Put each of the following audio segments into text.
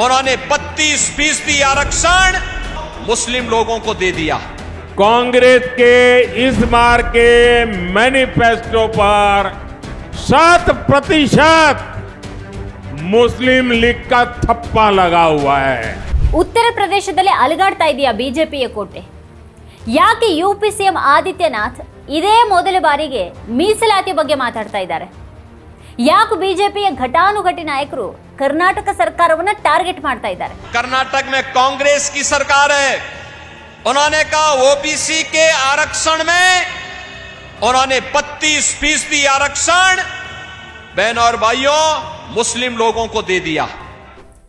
उन्होंने 32 फीसदी आरक्षण मुस्लिम लोगों को दे दिया कांग्रेस के इस बार के मैनिफेस्टो पर शत प्रतिशत मुस्लिम लीग का थप्पा लगा हुआ है ಉತ್ತರ ಪ್ರದೇಶದಲ್ಲಿ ಅಲುಗಾಡ್ತಾ ಇದೆಯಾ ಬಿಜೆಪಿಯ ಕೋಟೆ ಯಾಕೆ U P C M Adityanath ಇದೇ ಮೊದಲ ಬಾರಿಗೆ ಮೀಸಲಾತಿ ಬಗ್ಗೆ ಮಾತಾಡ್ತಾ ಇದ್ದಾರೆ ಯಾಕೆ ಬಿಜೆಪಿಯ ಘಟಾನುಘಟಿ ನಾಯಕರು ಕರ್ನಾಟಕ ಸರ್ಕಾರವನ್ನ ಟಾರ್ಗೆಟ್ ಮಾಡ್ತಾ ಇದ್ದಾರೆ कर्नाटक में कांग्रेस की सरकार है उन्होंने कहा ओबीसी के आरक्षण में उन्होंने 32 फीसदी आरक्षण बहनों और भाइयों मुस्लिम लोगों को दे दिया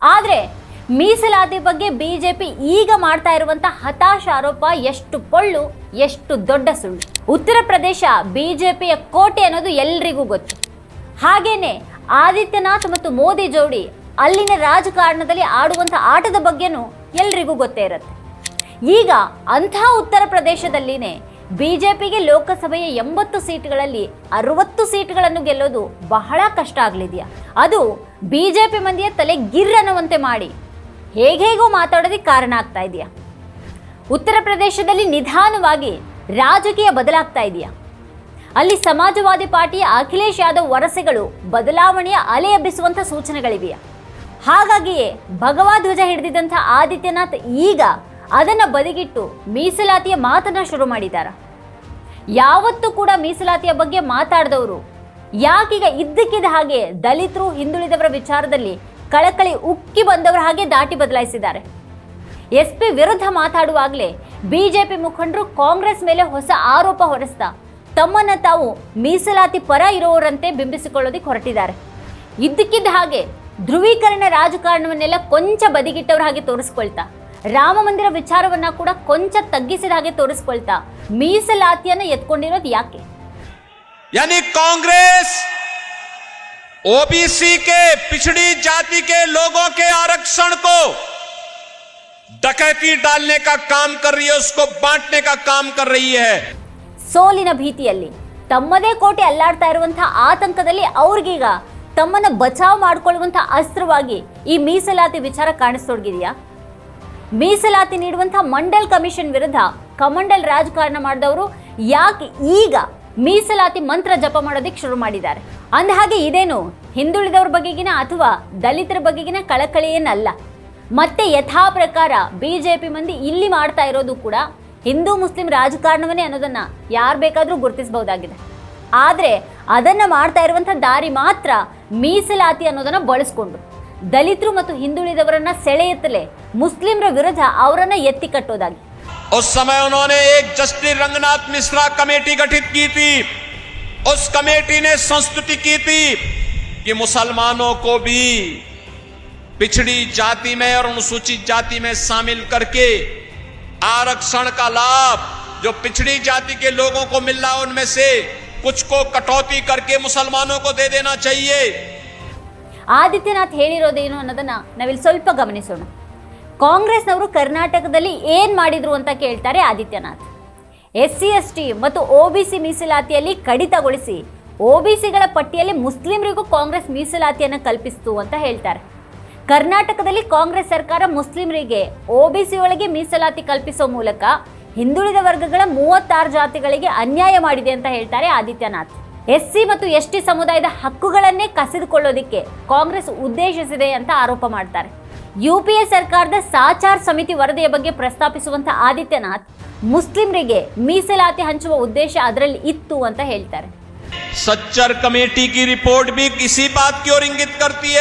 ಆದ್ರೆ ಮೀಸಲಾತಿ ಬಗ್ಗೆ ಬಿಜೆಪಿ ಈಗ ಮಾಡ್ತಾ ಇರುವಂತ ಹತಾಶ ಆರೋಪ ಎಷ್ಟು ಪೊಳ್ಳು ಎಷ್ಟು ದೊಡ್ಡ ಸುಳ್ಳು ಉತ್ತರ ಪ್ರದೇಶ ಬಿಜೆಪಿಯ ಕೋಟೆ ಅನ್ನೋದು ಎಲ್ರಿಗೂ ಗೊತ್ತು ಹಾಗೇನೆ ಆದಿತ್ಯನಾಥ್ ಮತ್ತು ಮೋದಿ ಜೋಡಿ ಅಲ್ಲಿನ ರಾಜಕಾರಣದಲ್ಲಿ ಆಡುವಂಥ ಆಟದ ಬಗ್ಗೆನೂ ಎಲ್ರಿಗೂ ಗೊತ್ತೇ ಇರುತ್ತೆ. ಈಗ ಅಂಥ ಉತ್ತರ ಪ್ರದೇಶದಲ್ಲಿನೇ ಪಿಗೆ ಲೋಕಸಭೆಯ ಎಂಬತ್ತು ಸೀಟ್ಗಳಲ್ಲಿ ಅರವತ್ತು ಸೀಟ್ಗಳನ್ನು ಗೆಲ್ಲೋದು ಬಹಳ ಕಷ್ಟ ಆಗಲಿದೆಯಾ? ಅದು ಬಿಜೆಪಿ ಮಂದಿಯ ತಲೆ ಗಿರ್ರನ್ನುವಂತೆ ಮಾಡಿ ಹೇಗೇಗೋ ಮಾತಾಡೋದಕ್ಕೆ ಕಾರಣ ಆಗ್ತಾ ಇದೆಯಾ? ಉತ್ತರ ಪ್ರದೇಶದಲ್ಲಿ ನಿಧಾನವಾಗಿ ರಾಜಕೀಯ ಬದಲಾಗ್ತಾ ಇದೆಯಾ? ಅಲ್ಲಿ ಸಮಾಜವಾದಿ ಪಾರ್ಟಿಯ ಅಖಿಲೇಶ್ ಯಾದವ್ ವರಸೆಗಳು ಬದಲಾವಣೆಯ ಅಲೆ ಎಬ್ಬಿಸುವಂಥ ಸೂಚನೆಗಳಿವೆಯಾ ಹಾಗಾಗಿಯೇ ಭಗವಾ ಧ್ವಜ ಹಿಡಿದಿದ್ದಂಥ ಆದಿತ್ಯನಾಥ್ ಈಗ ಅದನ್ನು ಬದಿಗಿಟ್ಟು ಮೀಸಲಾತಿಯ ಮಾತನ್ನು ಶುರು ಮಾಡಿದ್ದಾರೆ. ಯಾವತ್ತೂ ಕೂಡ ಮೀಸಲಾತಿಯ ಬಗ್ಗೆ ಮಾತಾಡಿದವರು ಯಾಕೀಗ ಇದ್ದಕ್ಕಿದ್ದ ಹಾಗೆ ದಲಿತರು ಹಿಂದುಳಿದವರ ವಿಚಾರದಲ್ಲಿ ಕಳಕಳಿ ಉಕ್ಕಿ ಬಂದವರ ಹಾಗೆ ದಾಟಿ ಬದಲಾಯಿಸಿದ್ದಾರೆ. ಎಸ್ ಪಿ ವಿರುದ್ಧ ಮಾತಾಡುವಾಗಲೇ ಬಿಜೆಪಿ ಮುಖಂಡರು ಕಾಂಗ್ರೆಸ್ ಮೇಲೆ ಹೊಸ ಆರೋಪ ಹೊರಿಸ್ತಾ ತಮ್ಮನ್ನ ತಾವು ಮೀಸಲಾತಿ ಪರ ಇರೋರಂತೆ ಬಿಂಬಿಸಿಕೊಳ್ಳೋದಕ್ಕೆ ಹೊರಟಿದ್ದಾರೆ ಇದ್ದಕ್ಕಿದ್ದ ಹಾಗೆ ಧ್ರುವೀಕರಣ ರಾಜಕಾರಣವನ್ನೆಲ್ಲ ಕೊಂಚ ಬದಿಗಿಟ್ಟವ್ರ ಹಾಗೆ ತೋರಿಸ್ಕೊಳ್ತಾ ರಾಮ ಮಂದಿರ ವಿಚಾರವನ್ನ ಕೂಡ ಕೊಂಚ ತಗ್ಗಿಸಿದ ಹಾಗೆ ತೋರಿಸ್ಕೊಳ್ತಾ ಮೀಸಲಾತಿಯನ್ನ ಎತ್ಕೊಂಡಿರೋದು ಯಾಕೆ यानी कांग्रेस ओबीसी के पिछड़ी जाति के लोगों के आरक्षण को डकैती डालने का काम कर रही है उसको बांटने का काम कर रही है ಸೋಲಿನ ಭೀತಿಯಲ್ಲಿ. ತಮ್ಮದೇ ಕೋಟೆ ಅಲ್ಲಾಡ್ತಾ ಇರುವಂತಹ ಆತಂಕದಲ್ಲಿ ಅವ್ರಿಗೀಗ ತಮ್ಮನ್ನ ಬಚಾವ್ ಮಾಡಿಕೊಳ್ಳುವಂತಹ ಅಸ್ತ್ರವಾಗಿ ಈ ಮೀಸಲಾತಿ ವಿಚಾರ ಕಾಣಿಸ್ತೊಡಗಿದೆಯಾ ಮೀಸಲಾತಿ ನೀಡುವಂತಹ ಮಂಡಲ್ ಕಮಿಷನ್ ವಿರುದ್ಧ ಕಮಂಡಲ್ ರಾಜಕಾರಣ ಮಾಡಿದವರು ಯಾಕೆ ಈಗ ಮೀಸಲಾತಿ ಮಂತ್ರ ಜಪ ಮಾಡೋದಕ್ಕೆ ಶುರು ಮಾಡಿದ್ದಾರೆ? ಅಂದ ಹಾಗೆ ಇದೇನು ಹಿಂದುಳಿದವ್ರ ಬಗೆಗಿನ ಅಥವಾ ದಲಿತರ ಬಗೆಗಿನ ಕಳಕಳಿಯೇನಲ್ಲ. ಮತ್ತೆ ಯಥಾ ಪ್ರಕಾರ ಬಿಜೆಪಿ ಮಂದಿ ಇಲ್ಲಿ ಮಾಡ್ತಾ ಇರೋದು ಕೂಡ ಹಿಂದೂ ಮುಸ್ಲಿಂ ರಾಜಕಾರಣವನ್ನೇ ಅನ್ನೋದನ್ನ ಯಾರು ಬೇಕಾದರೂ ಗುರುತಿಸಬಹುದಾಗಿದೆ ಆದರೆ ಅದನ್ನ ಮಾಡ್ತಾ ಇರುವಂಥ ದಾರಿ ಮಾತ್ರ ಮೀಸಲಾತಿ ಅನ್ನೋದನ್ನ ಬಳಸ್ಕೊಂಡು ದಲಿತರು ಮತ್ತು ಹಿಂದುಳಿದವರನ್ನ ಸೆಳೆಯುತ್ತಲೇ ಮುಸ್ಲಿಮರ ವಿರುದ್ಧ ಅವರನ್ನ ಎತ್ತಿ ಕಟ್ಟೋದಾಗಿ उस समय उन्होंने एक जस्टिस रंगनाथ मिश्रा कमेटी गठित की थी उस कमेटी ने संस्तुति की थी कि मुसलमानों को भी पिछड़ी जाति में और अनुसूचित जाति में शामिल करके आरक्षण का लाभ जो पिछड़ी जाति के लोगों को मिल रहा है उनमें से कुछ को कटौती करके मुसलमानों को दे देना चाहिए ಆದಿತ್ಯನಾಥ್ ಹೇಳಿರೋದೇನು ಅನ್ನೋದನ್ನ ನಾವಿಲ್ಲಿ ಸ್ವಲ್ಪ ಗಮನಿಸೋಣ ಕಾಂಗ್ರೆಸ್ನವರು ಕರ್ನಾಟಕದಲ್ಲಿ ಏನ್ ಮಾಡಿದ್ರು ಅಂತ ಕೇಳ್ತಾರೆ Adityanath S C S T ಮತ್ತು ಒ ಬಿ ಸಿ ಮೀಸಲಾತಿಯಲ್ಲಿ ಕಡಿತಗೊಳಿಸಿ ಒ ಬಿ ಸಿಗಳ ಪಟ್ಟಿಯಲ್ಲಿ ಮುಸ್ಲಿಮರಿಗೂ ಕಾಂಗ್ರೆಸ್ ಮೀಸಲಾತಿಯನ್ನು ಕಲ್ಪಿಸಿತು ಅಂತ ಹೇಳ್ತಾರೆ ಕರ್ನಾಟಕದಲ್ಲಿ ಕಾಂಗ್ರೆಸ್ ಸರ್ಕಾರ ಮುಸ್ಲಿಮರಿಗೆ ಒಬಿಸಿಯೊಳಗೆ ಮೀಸಲಾತಿ ಕಲ್ಪಿಸುವ ಮೂಲಕ ಹಿಂದುಳಿದ ವರ್ಗಗಳ ಮೂವತ್ತಾರು ಜಾತಿಗಳಿಗೆ ಅನ್ಯಾಯ ಮಾಡಿದೆ ಅಂತ ಹೇಳ್ತಾರೆ ಆದಿತ್ಯನಾಥ್. ಎಸ್ ಸಿ ಮತ್ತು ಎಸ್ ಟಿ ಸಮುದಾಯದ ಹಕ್ಕುಗಳನ್ನೇ ಕಸಿದುಕೊಳ್ಳೋದಿಕ್ಕೆ ಕಾಂಗ್ರೆಸ್ ಉದ್ದೇಶಿಸಿದೆ ಅಂತ ಆರೋಪ ಮಾಡ್ತಾರೆ. ಯು ಪಿ ಎ ಸರ್ಕಾರದ ಸಾಚಾರ್ ಸಮಿತಿ ವರದಿಯ ಬಗ್ಗೆ ಪ್ರಸ್ತಾಪಿಸುವಂತ ಆದಿತ್ಯನಾಥ್ ಮುಸ್ಲಿಮರಿಗೆ ಮೀಸಲಾತಿ ಹಂಚುವ ಉದ್ದೇಶ ಅದರಲ್ಲಿ ಇತ್ತು ಅಂತ ಹೇಳ್ತಾರೆ. ಸಚ್ಚರ್ ಕಮೇಟಿ ಕಿ ರಿಪೋರ್ಟ್ ಬಿ ಕಿಸಿ ಬಾತ್ ಕಿ ಇಂಗಿತ್ ಕರ್ತಿ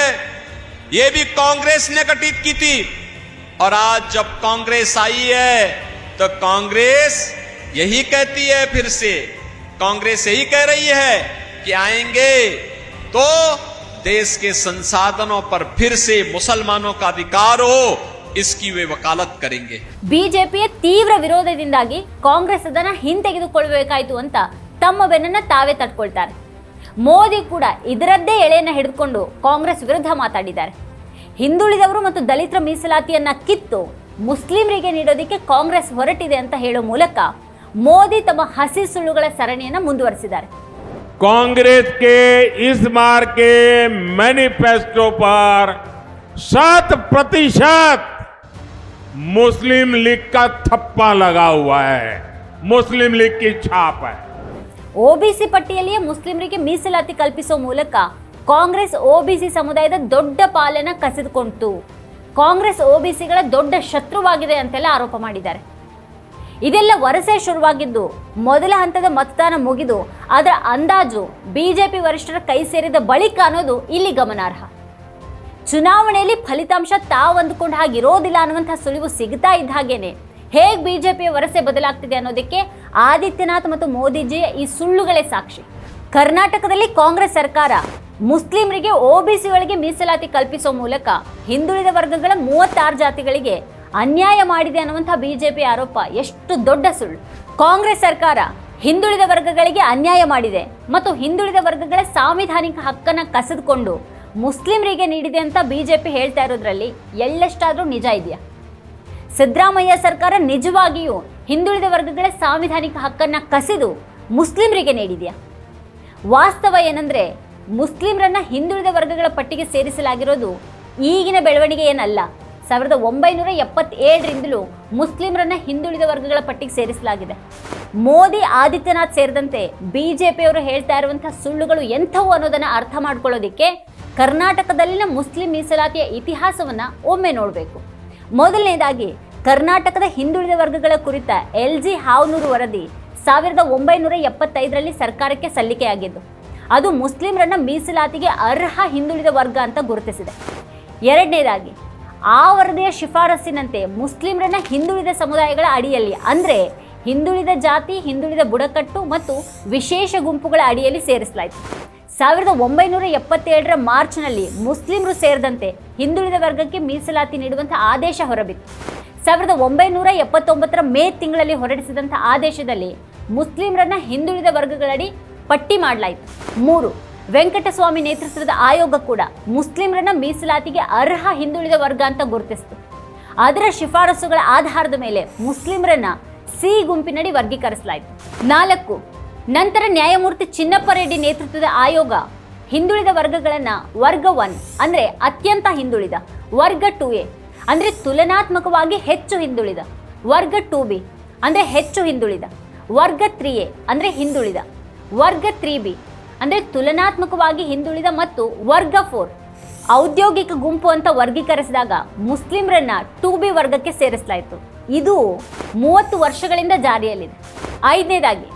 ये भी कांग्रेस ने गठित की थी और आज जब कांग्रेस आई है तो कांग्रेस यही कहती है फिर से कांग्रेस यही कह रही है कि आएंगे तो देश के संसाधनों पर फिर से मुसलमानों का अधिकार हो इसकी वे वकालत करेंगे ಬಿಜೆಪಿಯ ತೀವ್ರ ವಿರೋಧದಿಂದಾಗಿ ಕಾಂಗ್ರೆಸ್ ಅದನ್ನ ಹಿಂತೆಗೆದುಕೊಳ್ಬೇಕಾಯ್ತು ಅಂತ ತಮ್ಮ ಬೆನ್ನನ್ನ ತಾವೇ ತಟ್ಕೊಳ್ತಾರೆ ಮೋದಿ ಕೂಡ ಇದರದ್ದೇ ಎಳೆಯನ್ನ ಹಿಡಿದುಕೊಂಡು ಕಾಂಗ್ರೆಸ್ ವಿರುದ್ಧ ಮಾತಾಡಿದ್ದಾರೆ ಹಿಂದುಳಿದವರು ಮತ್ತು ದಲಿತರ ಮೀಸಲಾತಿಯನ್ನ ಕಿತ್ತು ಮುಸ್ಲಿಮರಿಗೆ ನೀಡೋದಕ್ಕೆ ಕಾಂಗ್ರೆಸ್ ಹೊರಟಿದೆ ಅಂತ ಹೇಳೋ ಮೂಲಕ ಮೋದಿ ತಮ್ಮ ಹಸಿ ಸುಳ್ಳುಗಳ ಸರಣಿಯನ್ನ ಮುಂದುವರಿಸಿದ್ದಾರೆ कांग्रेस के इस बार के मैनिफेस्टो पर शत प्रतिशत मुस्लिम लीग का थप्पा लगा हुआ है मुस्लिम लीग की छाप है ಒಬಿಸಿ ಪಟ್ಟಿಯಲ್ಲಿಯೇ ಮುಸ್ಲಿಮರಿಗೆ ಮೀಸಲಾತಿ ಕಲ್ಪಿಸುವ ಮೂಲಕ ಕಾಂಗ್ರೆಸ್ ಒಬಿಸಿ ಸಮುದಾಯದ ದೊಡ್ಡ ಪಾಲನ ಕಸಿದುಕೊಂಡಿತು ಕಾಂಗ್ರೆಸ್ ಒಬಿಸಿಗಳ ದೊಡ್ಡ ಶತ್ರುವಾಗಿದೆ ಅಂತೆಲ್ಲ ಆರೋಪ ಮಾಡಿದ್ದಾರೆ. ಇದೆಲ್ಲ ವರಸೆ ಶುರುವಾಗಿದ್ದು, ಮೊದಲ ಹಂತದ ಮತದಾನ ಮುಗಿದು ಅದರ ಅಂದಾಜು ಬಿಜೆಪಿ ವರಿಷ್ಠರ ಕೈ ಸೇರಿದ ಬಳಿಕ ಅನ್ನೋದು ಇಲ್ಲಿ ಗಮನಾರ್ಹ. ಚುನಾವಣೆಯಲ್ಲಿ ಫಲಿತಾಂಶ ತಾವು ಅಂದುಕೊಂಡು ಹಾಗೆ ಇರೋದಿಲ್ಲ ಅನ್ನುವಂಥ ಸುಳಿವು ಸಿಗ್ತಾ ಇದ್ದ ಹಾಗೇನೆ. ಹೇಗೆ ಬಿಜೆಪಿಯ ವರಸೆ ಬದಲಾಗ್ತಿದೆ ಅನ್ನೋದಕ್ಕೆ ಆದಿತ್ಯನಾಥ್ ಮತ್ತು ಮೋದಿಜಿಯ ಈ ಸುಳ್ಳುಗಳೇ ಸಾಕ್ಷಿ. ಕರ್ನಾಟಕದಲ್ಲಿ ಕಾಂಗ್ರೆಸ್ ಸರ್ಕಾರ ಮುಸ್ಲಿಮರಿಗೆ ಒಬಿಸಿಗಳಿಗೆ ಮೀಸಲಾತಿ ಕಲ್ಪಿಸೋ ಮೂಲಕ ಹಿಂದುಳಿದ ವರ್ಗಗಳ ಮೂವತ್ತಾರು ಜಾತಿಗಳಿಗೆ ಅನ್ಯಾಯ ಮಾಡಿದೆ ಅನ್ನುವಂಥ ಬಿಜೆಪಿ ಆರೋಪ. ಎಷ್ಟು ದೊಡ್ಡ ಸುಳ್ಳು. ಕಾಂಗ್ರೆಸ್ ಸರ್ಕಾರ ಹಿಂದುಳಿದ ವರ್ಗಗಳಿಗೆ ಅನ್ಯಾಯ ಮಾಡಿದೆ ಮತ್ತು ಹಿಂದುಳಿದ ವರ್ಗಗಳ ಸಾಂವಿಧಾನಿಕ ಹಕ್ಕನ್ನ ಕಸಿದುಕೊಂಡು ಮುಸ್ಲಿಮರಿಗೆ ನೀಡಿದೆ ಅಂತ ಬಿಜೆಪಿ ಹೇಳ್ತಾ ಇರೋದ್ರಲ್ಲಿ ಎಳ್ಳಷ್ಟಾದ್ರೂ ನಿಜ ಇದೆಯಾ? ಸಿದ್ದರಾಮಯ್ಯ ಸರ್ಕಾರ ನಿಜವಾಗಿಯೂ ಹಿಂದುಳಿದ ವರ್ಗಗಳ ಸಾಂವಿಧಾನಿಕ ಹಕ್ಕನ್ನು ಕಸಿದು ಮುಸ್ಲಿಮರಿಗೆ ನೀಡಿದೆಯಾ? ವಾಸ್ತವ ಏನಂದರೆ ಮುಸ್ಲಿಮರನ್ನು ಹಿಂದುಳಿದ ವರ್ಗಗಳ ಪಟ್ಟಿಗೆ ಸೇರಿಸಲಾಗಿರೋದು ಈಗಿನ ಬೆಳವಣಿಗೆ ಏನಲ್ಲ ಸಾವಿರದ ಒಂಬೈನೂರ ಎಪ್ಪತ್ತೇಳರಿಂದಲೂ ಮುಸ್ಲಿಮರನ್ನು ಹಿಂದುಳಿದ ವರ್ಗಗಳ ಪಟ್ಟಿಗೆ ಸೇರಿಸಲಾಗಿದೆ. ಮೋದಿ, ಆದಿತ್ಯನಾಥ್ ಸೇರಿದಂತೆ ಬಿ ಜೆ ಪಿಯವರು ಹೇಳ್ತಾ ಇರುವಂಥ ಸುಳ್ಳುಗಳು ಎಂಥವು ಅನ್ನೋದನ್ನು ಅರ್ಥ ಮಾಡ್ಕೊಳ್ಳೋದಕ್ಕೆ ಕರ್ನಾಟಕದಲ್ಲಿನ ಮುಸ್ಲಿಂ ಮೀಸಲಾತಿಯ ಇತಿಹಾಸವನ್ನು ಒಮ್ಮೆ ನೋಡಬೇಕು. ಮೊದಲನೇದಾಗಿ, ಕರ್ನಾಟಕದ ಹಿಂದುಳಿದ ವರ್ಗಗಳ ಕುರಿತ ಎಲ್ ಜಿ ಹಾವ್ನೂರು ವರದಿ ಸಾವಿರದ ಒಂಬೈನೂರ ಎಪ್ಪತ್ತೈದರಲ್ಲಿ ಸರ್ಕಾರಕ್ಕೆ ಸಲ್ಲಿಕೆಯಾಗಿದ್ದು, ಅದು ಮುಸ್ಲಿಮರನ್ನ ಮೀಸಲಾತಿಗೆ ಅರ್ಹ ಹಿಂದುಳಿದ ವರ್ಗ ಅಂತ ಗುರುತಿಸಿದೆ. ಎರಡನೇದಾಗಿ, ಆ ವರದಿಯ ಶಿಫಾರಸ್ಸಿನಂತೆ ಮುಸ್ಲಿಮರನ್ನ ಹಿಂದುಳಿದ ಸಮುದಾಯಗಳ ಅಡಿಯಲ್ಲಿ, ಅಂದರೆ ಹಿಂದುಳಿದ ಜಾತಿ, ಹಿಂದುಳಿದ ಬುಡಕಟ್ಟು ಮತ್ತು ವಿಶೇಷ ಗುಂಪುಗಳ ಅಡಿಯಲ್ಲಿ ಸೇರಿಸಲಾಯಿತು. ಸಾವಿರದ ಒಂಬೈನೂರ ಎಪ್ಪತ್ತೇಳರ ಮಾರ್ಚ್ನಲ್ಲಿ ಮುಸ್ಲಿಮರು ಸೇರಿದಂತೆ ಹಿಂದುಳಿದ ವರ್ಗಕ್ಕೆ ಮೀಸಲಾತಿ ನೀಡುವಂಥ ಆದೇಶ ಹೊರಬಿತ್ತು. ಸಾವಿರದ ಒಂಬೈನೂರ ಎಪ್ಪತ್ತೊಂಬತ್ತರ ಮೇ ತಿಂಗಳಲ್ಲಿ ಹೊರಡಿಸಿದಂಥ ಆದೇಶದಲ್ಲಿ ಮುಸ್ಲಿಮರನ್ನ ಹಿಂದುಳಿದ ವರ್ಗಗಳಡಿ ಪಟ್ಟಿ ಮಾಡಲಾಯಿತು. ಮೂರು, ವೆಂಕಟಸ್ವಾಮಿ ನೇತೃತ್ವದ ಆಯೋಗ ಕೂಡ ಮುಸ್ಲಿಮರನ್ನ ಮೀಸಲಾತಿಗೆ ಅರ್ಹ ಹಿಂದುಳಿದ ವರ್ಗ ಅಂತ ಗುರುತಿಸಿತು. ಅದರ ಶಿಫಾರಸುಗಳ ಆಧಾರದ ಮೇಲೆ ಮುಸ್ಲಿಮರನ್ನ ಸಿ ಗುಂಪಿನಡಿ ವರ್ಗೀಕರಿಸಲಾಯಿತು. ನಾಲ್ಕು ನಂತರ ನ್ಯಾಯಮೂರ್ತಿ ಚಿನ್ನಪ್ಪ ರೆಡ್ಡಿ ನೇತೃತ್ವದ ಆಯೋಗ ಹಿಂದುಳಿದ ವರ್ಗಗಳನ್ನು ವರ್ಗ ಒನ್ ಅಂದ್ರೆ ಅತ್ಯಂತ ಹಿಂದುಳಿದ, ವರ್ಗ ಟು ಎ ಅಂದ್ರೆ ತುಲನಾತ್ಮಕವಾಗಿ ಹೆಚ್ಚು ಹಿಂದುಳಿದ, ವರ್ಗ ಟು ಬಿ ಅಂದ್ರೆ ಹೆಚ್ಚು ಹಿಂದುಳಿದ, ವರ್ಗ ತ್ರೀ ಎ ಅಂದ್ರೆ ಹಿಂದುಳಿದ, ವರ್ಗ ತ್ರೀ ಬಿ ಅಂದ್ರೆ ತುಲನಾತ್ಮಕವಾಗಿ ಹಿಂದುಳಿದ ಮತ್ತು ವರ್ಗ ಫೋರ್. ಔದ್ಯೋಗಿಕ ಗುಂಪು ಅಂತ ವರ್ಗೀಕರಿಸಿದಾಗ ಮುಸ್ಲಿಮರನ್ನ ಟು ಬಿ ವರ್ಗಕ್ಕೆ ಸೇರಿಸಲಾಯಿತು. ಇದು ಮೂವತ್ತು ವರ್ಷಗಳಿಂದ ಜಾರಿಯಲ್ಲಿದೆ. ಐದನೇದಾಗಿ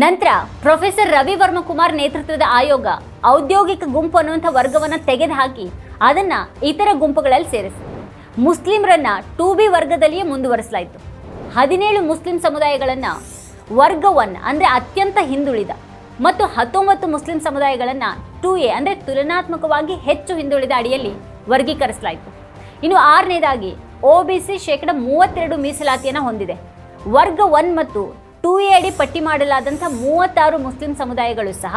ನಂತರ ಪ್ರೊಫೆಸರ್ ರವಿ ವರ್ಮ ಕುಮಾರ್ ನೇತೃತ್ವದ ಆಯೋಗ ಔದ್ಯೋಗಿಕ ಗುಂಪು ಅನ್ನುವಂಥ ವರ್ಗವನ್ನು ತೆಗೆದುಹಾಕಿ ಅದನ್ನು ಇತರ ಗುಂಪುಗಳಲ್ಲಿ ಸೇರಿಸಿತು ಮುಸ್ಲಿಮರನ್ನ ಟು ಬಿ ವರ್ಗದಲ್ಲಿಯೇ ಮುಂದುವರಿಸಲಾಯಿತು. ಹದಿನೇಳು ಮುಸ್ಲಿಂ ಸಮುದಾಯಗಳನ್ನು ವರ್ಗ ಒನ್ ಅಂದರೆ ಅತ್ಯಂತ ಹಿಂದುಳಿದ ಮತ್ತು ಹತ್ತೊಂಬತ್ತು ಮುಸ್ಲಿಂ ಸಮುದಾಯಗಳನ್ನು ಟು ಎ ಅಂದರೆ ತುಲನಾತ್ಮಕವಾಗಿ ಹೆಚ್ಚು ಹಿಂದುಳಿದ ಅಡಿಯಲ್ಲಿ ವರ್ಗೀಕರಿಸಲಾಯಿತು. ಇನ್ನು ಆರನೇದಾಗಿ ಒ ಬಿ ಸಿ ಶೇಕಡ ಮೂವತ್ತೆರಡು ಮೀಸಲಾತಿಯನ್ನು ಹೊಂದಿದೆ. ವರ್ಗ ಒನ್ ಮತ್ತು ಟು ಎ ಅಡಿ ಪಟ್ಟಿ ಮಾಡಲಾದಂಥ ಮೂವತ್ತಾರು ಮುಸ್ಲಿಂ ಸಮುದಾಯಗಳು ಸಹ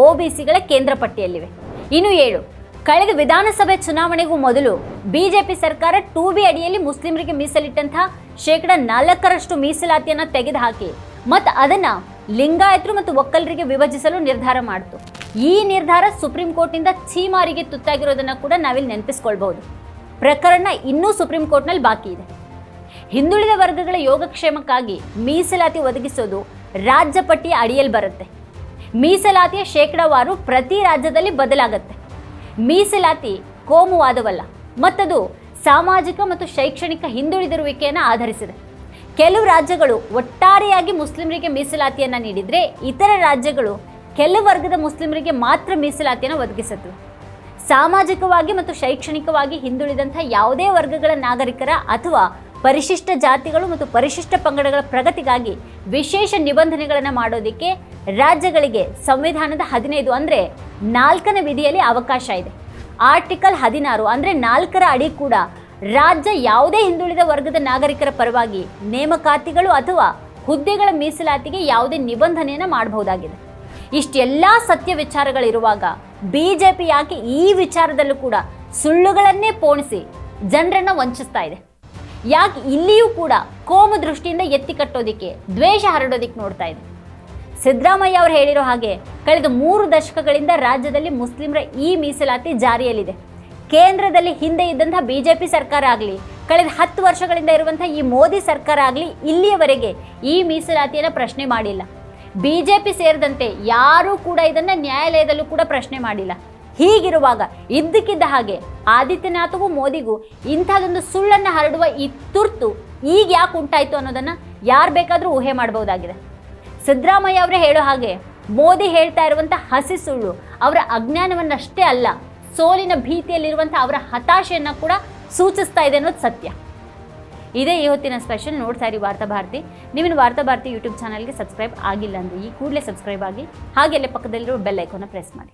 ಒ ಬಿ ಸಿಗಳ ಕೇಂದ್ರ ಪಟ್ಟಿಯಲ್ಲಿವೆ. ಇನ್ನು ಏಳು, ಕಳೆದ ವಿಧಾನಸಭೆ ಚುನಾವಣೆಗೂ ಮೊದಲು ಬಿಜೆಪಿ ಸರ್ಕಾರ ಟು ಬಿ ಅಡಿಯಲ್ಲಿ ಮುಸ್ಲಿಮರಿಗೆ ಮೀಸಲಿಟ್ಟಂತಹ ಶೇಕಡ ನಾಲ್ಕರಷ್ಟು ಮೀಸಲಾತಿಯನ್ನು ತೆಗೆದುಹಾಕಿ ಮತ್ತು ಅದನ್ನು ಲಿಂಗಾಯತರು ಮತ್ತು ಒಕ್ಕಲರಿಗೆ ವಿಭಜಿಸಲು ನಿರ್ಧಾರ ಮಾಡಿತು. ಈ ನಿರ್ಧಾರ ಸುಪ್ರೀಂ ಕೋರ್ಟ್ನಿಂದ ಛೀಮಾರಿಗೆ ತುತ್ತಾಗಿರೋದನ್ನು ಕೂಡ ನಾವಿಲ್ಲಿ ನೆನಪಿಸ್ಕೊಳ್ಬಹುದು. ಪ್ರಕರಣ ಇನ್ನೂ ಸುಪ್ರೀಂ ಕೋರ್ಟ್ನಲ್ಲಿ ಬಾಕಿ ಇದೆ. ಹಿಂದುಳಿದ ವರ್ಗಗಳ ಯೋಗಕ್ಷೇಮಕ್ಕಾಗಿ ಮೀಸಲಾತಿ ಒದಗಿಸೋದು ರಾಜ್ಯ ಪಟ್ಟಿಯ ಅಡಿಯಲ್ಲಿ ಬರುತ್ತೆ. ಮೀಸಲಾತಿಯ ಶೇಕಡಾವಾರು ಪ್ರತಿ ರಾಜ್ಯದಲ್ಲಿ ಬದಲಾಗುತ್ತೆ. ಮೀಸಲಾತಿ ಕೋಮುವಾದವಲ್ಲ, ಮತ್ತದು ಸಾಮಾಜಿಕ ಮತ್ತು ಶೈಕ್ಷಣಿಕ ಹಿಂದುಳಿದಿರುವಿಕೆಯನ್ನು ಆಧರಿಸಿದೆ. ಕೆಲವು ರಾಜ್ಯಗಳು ಒಟ್ಟಾರೆಯಾಗಿ ಮುಸ್ಲಿಮರಿಗೆ ಮೀಸಲಾತಿಯನ್ನು ನೀಡಿದರೆ ಇತರ ರಾಜ್ಯಗಳು ಕೆಲವು ವರ್ಗದ ಮುಸ್ಲಿಮರಿಗೆ ಮಾತ್ರ ಮೀಸಲಾತಿಯನ್ನು ಒದಗಿಸಿದ್ವು ಸಾಮಾಜಿಕವಾಗಿ ಮತ್ತು ಶೈಕ್ಷಣಿಕವಾಗಿ ಹಿಂದುಳಿದಂಥ ಯಾವುದೇ ವರ್ಗಗಳ ನಾಗರಿಕರ ಅಥವಾ ಪರಿಶಿಷ್ಟ ಜಾತಿಗಳು ಮತ್ತು ಪರಿಶಿಷ್ಟ ಪಂಗಡಗಳ ಪ್ರಗತಿಗಾಗಿ ವಿಶೇಷ ನಿಬಂಧನೆಗಳನ್ನು ಮಾಡೋದಕ್ಕೆ ರಾಜ್ಯಗಳಿಗೆ ಸಂವಿಧಾನದ ಹದಿನೈದು ಅಂದರೆ ನಾಲ್ಕನೇ ವಿಧಿಯಲ್ಲಿ ಅವಕಾಶ ಇದೆ. ಆರ್ಟಿಕಲ್ ಹದಿನಾರು ಅಂದರೆ ನಾಲ್ಕರ ಅಡಿ ಕೂಡ ರಾಜ್ಯ ಯಾವುದೇ ಹಿಂದುಳಿದ ವರ್ಗದ ನಾಗರಿಕರ ಪರವಾಗಿ ನೇಮಕಾತಿಗಳು ಅಥವಾ ಹುದ್ದೆಗಳ ಮೀಸಲಾತಿಗೆ ಯಾವುದೇ ನಿಬಂಧನೆಯನ್ನು ಮಾಡಬಹುದಾಗಿದೆ. ಇಷ್ಟೆಲ್ಲ ಸತ್ಯ ವಿಚಾರಗಳಿರುವಾಗ ಬಿ ಜೆ ಪಿ ಯಾಕೆ ಈ ವಿಚಾರದಲ್ಲೂ ಕೂಡ ಸುಳ್ಳುಗಳನ್ನೇ ಪೋಣಿಸಿ ಜನರನ್ನು ವಂಚಿಸ್ತಾ ಇದೆ. ಯಾಕೆ ಇಲ್ಲಿಯೂ ಕೂಡ ಕೋಮು ದೃಷ್ಟಿಯಿಂದ ಎತ್ತಿ ಕಟ್ಟೋದಿಕ್ಕೆ, ದ್ವೇಷ ಹರಡೋದಿಕ್ಕೆ ನೋಡ್ತಾ ಇದೆ ಸಿದ್ದರಾಮಯ್ಯ ಅವರು ಹೇಳಿರೋ ಹಾಗೆ ಕಳೆದ ಮೂರು ದಶಕಗಳಿಂದ ರಾಜ್ಯದಲ್ಲಿ ಮುಸ್ಲಿಮರ ಈ ಮೀಸಲಾತಿ ಜಾರಿಯಲ್ಲಿದೆ. ಕೇಂದ್ರದಲ್ಲಿ ಹಿಂದೆ ಇದ್ದಂಥ ಬಿ ಜೆ ಪಿ ಸರ್ಕಾರ ಆಗಲಿ, ಕಳೆದ ಹತ್ತು ವರ್ಷಗಳಿಂದ ಇರುವಂಥ ಈ ಮೋದಿ ಸರ್ಕಾರ ಆಗಲಿ ಇಲ್ಲಿಯವರೆಗೆ ಈ ಮೀಸಲಾತಿಯನ್ನು ಪ್ರಶ್ನೆ ಮಾಡಿಲ್ಲ. ಬಿ ಜೆ ಪಿ ಸೇರಿದಂತೆ ಯಾರೂ ಕೂಡ ಇದನ್ನು ನ್ಯಾಯಾಲಯದಲ್ಲೂ ಕೂಡ ಪ್ರಶ್ನೆ ಮಾಡಿಲ್ಲ. ಹೀಗಿರುವಾಗ ಇದ್ದಕ್ಕಿದ್ದ ಹಾಗೆ ಆದಿತ್ಯನಾಥಗೂ ಮೋದಿಗೂ ಇಂಥದ್ದೊಂದು ಸುಳ್ಳನ್ನು ಹರಡುವ ಈ ತುರ್ತು ಈಗ ಯಾಕೆ ಉಂಟಾಯಿತು ಅನ್ನೋದನ್ನು ಯಾರು ಬೇಕಾದರೂ ಊಹೆ ಮಾಡಬಹುದಾಗಿದೆ. ಸಿದ್ದರಾಮಯ್ಯ ಅವರೇ ಹೇಳೋ ಹಾಗೆ ಮೋದಿ ಹೇಳ್ತಾ ಇರುವಂಥ ಹಸಿ ಸುಳ್ಳು ಅವರ ಅಜ್ಞಾನವನ್ನಷ್ಟೇ ಅಲ್ಲ, ಸೋಲಿನ ಭೀತಿಯಲ್ಲಿರುವಂಥ ಅವರ ಹತಾಶೆಯನ್ನು ಕೂಡ ಸೂಚಿಸ್ತಾ ಇದೆ ಅನ್ನೋದು ಸತ್ಯ. ಇದೇ ಈ ಹೊತ್ತಿನ ಸ್ಪೆಷಲ್ ನೋಡ್ತಾ ಇರಿ ವಾರ್ತಾ ಭಾರತಿ. ನೀವಿನ ವಾರ್ತಾ ಭಾರತಿ ಯೂಟ್ಯೂಬ್ ಚಾನಲ್ಗೆ ಸಬ್ಸ್ಕ್ರೈಬ್ ಆಗಿಲ್ಲ ಅಂದರೆ ಈ ಕೂಡಲೇ ಸಬ್ಸ್ಕ್ರೈಬ್ ಆಗಿ ಹಾಗೆ ಅಲ್ಲೇ ಪಕ್ಕದಲ್ಲಿರೋ ಬೆಲ್ ಐಕೋನ ಪ್ರೆಸ್ ಮಾಡಿ.